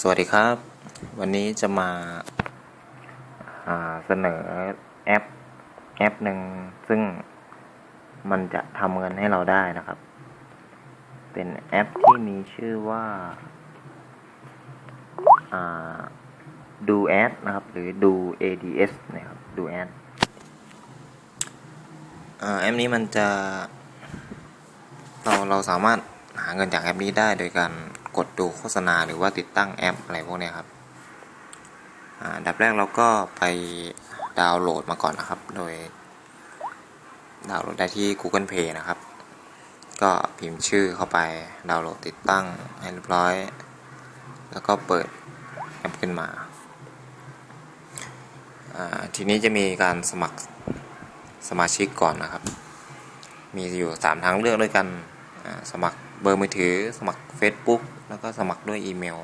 สวัสดีครับ วันนี้จะมาาเสนอแอป แอปหนึ่งซึ่งมันจะทำเงินให้เราได้นะครับ เป็นแอปที่มีชื่อว่าาดูแอดนะครับ หรือดู ads นะครับดูแอดแอปนี้มันจะ เราเราสามารถหาเงินจากแอปนี้ได้โดยการ กดดูโฆษณาหรือว่าติดตั้งแอปอะไรพวกนี้ครับอันดับแรกเราก็ไปดาวน์โหลดมาก่อนนะครับ โดยดาวน์โหลดได้ที่ Google Play นะครับ ก็พิมพ์ชื่อเข้าไปดาวน์โหลดติดตั้งให้เรียบร้อย แล้วก็เปิดแอปขึ้นมาทีนี้จะมีการสมัครสมาชิกก่อนนะครับ มีอยู่ 3 ทางเลือกด้วยกันสมัคร เบอร์มือถือสมัคร Facebook แล้วก็สมัครด้วยอีเมล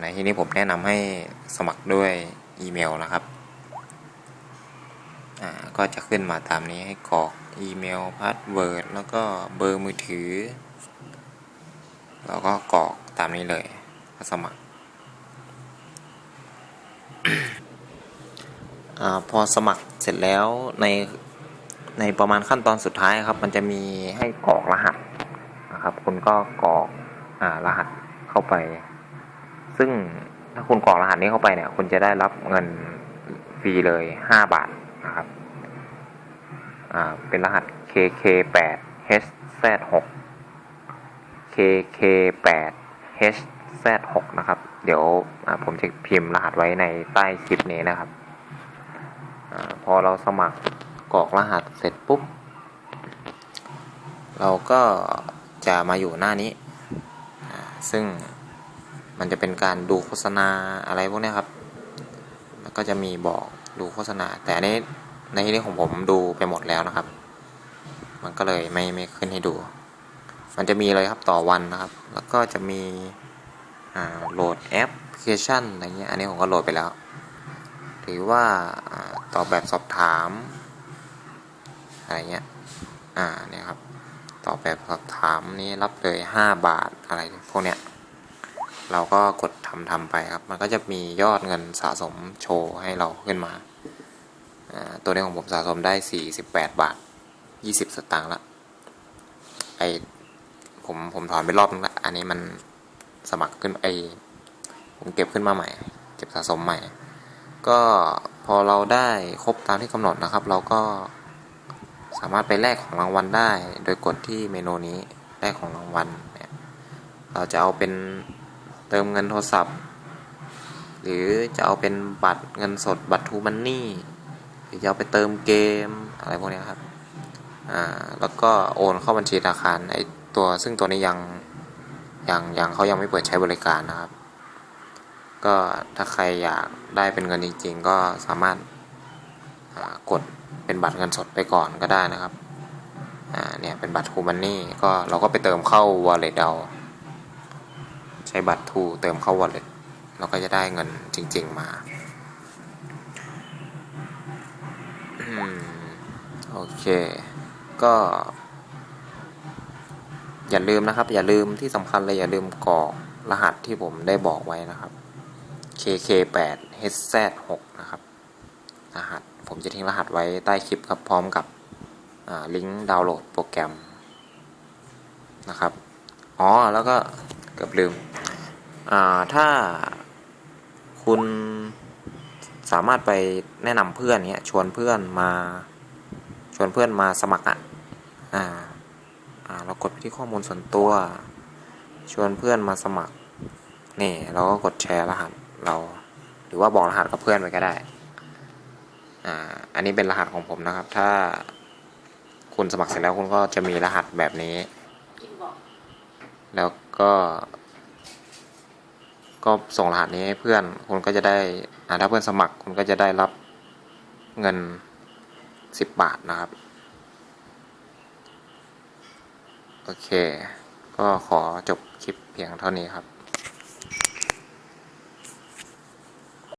ในที่นี้ผมแนะนำให้สมัครด้วยอีเมลนะครับก็จะขึ้นมาตามนี้ให้กรอกอีเมลพาสเวิร์ดแล้วก็เบอร์มือถือ แล้วก็กรอกตามนี้เลยก็สมัครอพอสมัครเสร็จแล้วในในประมาณขั้นตอนสุดท้ายครับ มันจะมีให้กรอกรหัส นะครับ คุณก็กรอกรหัสเข้าไป ซึ่งถ้าคุณกรอกรหัสนี้เข้าไปเนี่ย คุณจะได้รับเงินฟรีเลยห้าบาทนะครับเป็นรหัส KK8 HZ6 KK8 HZ6 นะครับ เดี๋ยวผมจะพิมพ์รหัสไว้ในใต้คลิปนี้นะครับอพอเราสมัครกรอกรหัสเสร็จปุ๊บ เราก็ จะมาอยู่หน้านี้ ซึ่งมันจะเป็นการดูโฆษณาอะไรพวกนี้ครับแล้วก็จะมีบอกดูโฆษณา แต่อันนี้ในที่นี้ของผมดูไปหมดแล้วนะครับ มันก็เลยไม่ไม่ขึ้นให้ดู มันจะมีเลยครับต่อวันนะครับ แล้วก็จะมีโหลดแอปพลิเคชันอะไรเงี้ย อันนี้ผมก็โหลดไปแล้ว หรือว่าตอบแบบสอบถามอะไรเงี้ย อ่าเนี่ยครับ ตอบแบบสอบถามนี้รับเลยห้าบาทอะไรพวกเนี้ยเราก็กดทำทำไปครับ มันก็จะมียอดเงินสะสมโชว์ให้เราขึ้นมา ตัวนี้ของผมสะสมได้สี่สิบแปดบาทยี่สิบสตางค์ละ ไอผมผมถอนไปรอบนึงละ อันนี้มันสมัครขึ้นไอผมเก็บขึ้นมาใหม่ เก็บสะสมใหม่ ก็พอเราได้ครบตามที่กำหนดนะครับ เราก็ามารถไปแลกของรางวัลได้ โดยกดที่เมนูนี้แลกของรางวัลเนี่ยเราจะเอาเป็นเติมเงินโทรศัพท์ หรือจะเอาเป็นบัตรเงินสดบัตรทูมันนี่หรือจะเอาไปเติมเกมอะไรพวกนี้ครับอ่าแล้วก็โอนเข้าบัญชีธนาคารไอตัวซึ่งตัวนี้ยังยังยังเขายังไม่เปิดใช้บริการนะครับ ก็ถ้าใครอยากได้เป็นเงินจริงๆ ก็สามารถ กดเป็นบัตรเงินสดไปก่อนก็ได้นะครับอ่าเนี่ยเป็นบัตรทูมันนี่ก็เราก็ไปเติมเข้า wallet เอาใช้บัตรทูเติมเข้า wallet เราก็จะได้เงินจริง ๆ มาโอเคก็ อย่าลืมนะครับ อย่าลืมที่สำคัญเลยอย่าลืมกรอกรหัสที่ผมได้บอกไว้นะครับ KK8 HZ6 นะครับ รหัส ผมจะทิ้งรหัสไว้ใต้คลิปครับพร้อมกับลิงก์ดาวน์โหลดโปรแกรมนะครับ อ๋อ แล้วก็เกือบลืม ถ้าคุณสามารถไปแนะนำเพื่อนเนี้ยชวนเพื่อนมาชวนเพื่อนมาสมัครอะ อ่าอ่าเรากดไปที่ข้อมูลส่วนตัว ชวนเพื่อนมาสมัคร นี่ เราก็กดแชร์รหัสเรา หรือว่าบอกรหัสกับเพื่อนไปก็ได้ อ่าอันนี้เป็นรหัสของผมนะครับ ถ้าคุณสมัครเสร็จแล้วคุณก็จะมีรหัสแบบนี้ แล้วก็ ก็ส่งรหัสนี้ให้เพื่อน คุณก็จะได้อ่าถ้าเพื่อนสมัคร คุณก็จะได้รับเงินสิบบาทนะครับ โอเค ก็ขอจบคลิปเพียงเท่านี้ครับ